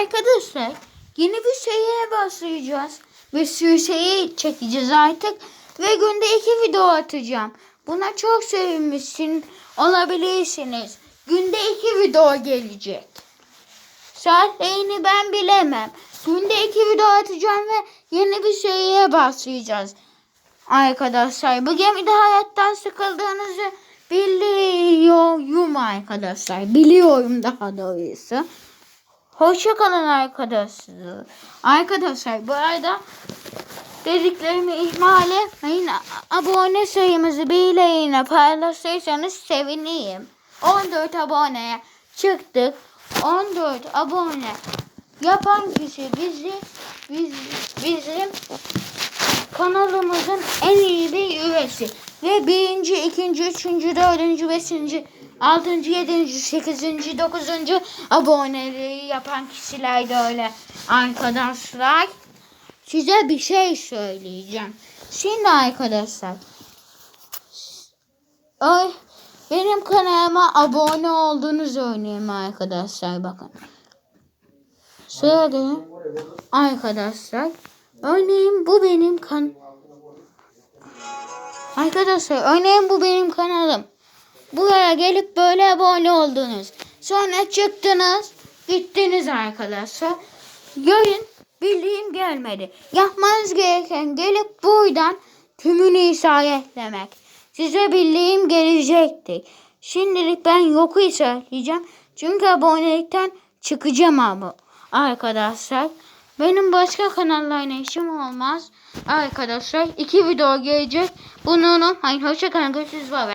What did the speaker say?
Arkadaşlar yeni bir şeye başlayacağız. Bir sürü çekeceğiz artık. Ve günde iki video atacağım. Buna çok sevinmişsin olabilirsiniz. Günde iki video gelecek. Saatlerini ben bilemem. Günde iki video atacağım ve yeni bir şeye başlayacağız. Arkadaşlar bu gemide hayattan sıkıldığınızı biliyorum arkadaşlar. Biliyorum daha doğrusu. Hoşça kalın arkadaşlar. Arkadaşlar bu arada dediklerimi ihmal etmeyin. Abone sayımızı bileğine paylaşırsanız sevineyim. 14 aboneye çıktık. 14 abone yapan kişi bizi biz, bizim kanalımızın en iyi bir üyesi. Ve birinci, ikinci, üçüncü, dördüncü, beşinci, altıncı, yedinci, sekizinci, dokuzuncu aboneliği yapan kişiler de öyle arkadaşlar. Size bir şey söyleyeceğim. Şimdi arkadaşlar. Ay, benim kanalıma abone olduğunu söyleyeyim arkadaşlar bakın. Şöyle arkadaşlar. Örneğin bu benim kan Arkadaşlar örneğin bu benim kanalım. Buraya gelip böyle abone oldunuz. Sonra çıktınız. Gittiniz arkadaşlar. Yarın bildiğim gelmedi. Yapmanız gereken gelip buradan tümünü işaretlemek. Size bildiğim gelecektir. Şimdilik ben yoku işaretleyeceğim. Çünkü abonelikten çıkacağım abi. Arkadaşlar. Benim başka kanallarla işim olmaz. Arkadaşlar iki video gelecek. Bunu unutmayın. Hoşçakalın. Görüşürüz. Bay.